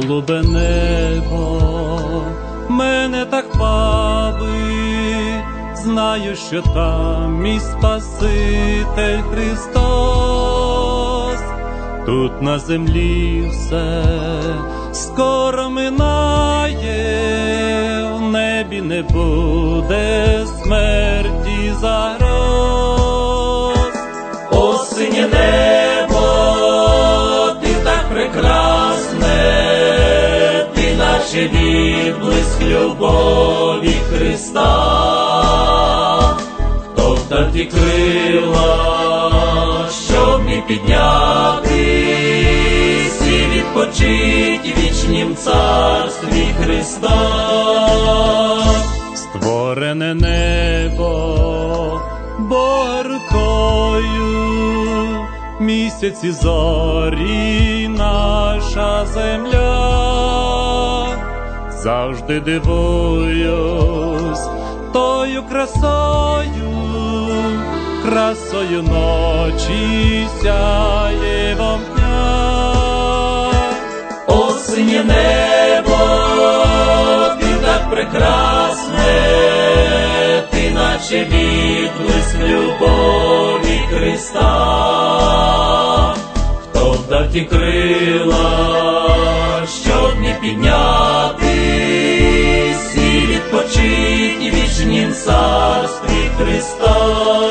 голубе небо мене так бавить, знаю, що там мій Спаситель Христос, тут на землі все скоро минає, в небі не буде смерті загроз. Наче відблиск любові Христа, хто вдав ті крила, щоб не піднятись і відпочить вічнім царстві Христа. Створене небо боркою, місяці зорі наша земля, завжди дивуюсь тою красою, красою ночі сяє вам дня. Осіннє небо, ти так прекрасне, ти наче відблиск любові Христа, хто вдав ті крила, щоб не піднятись царстві Христа.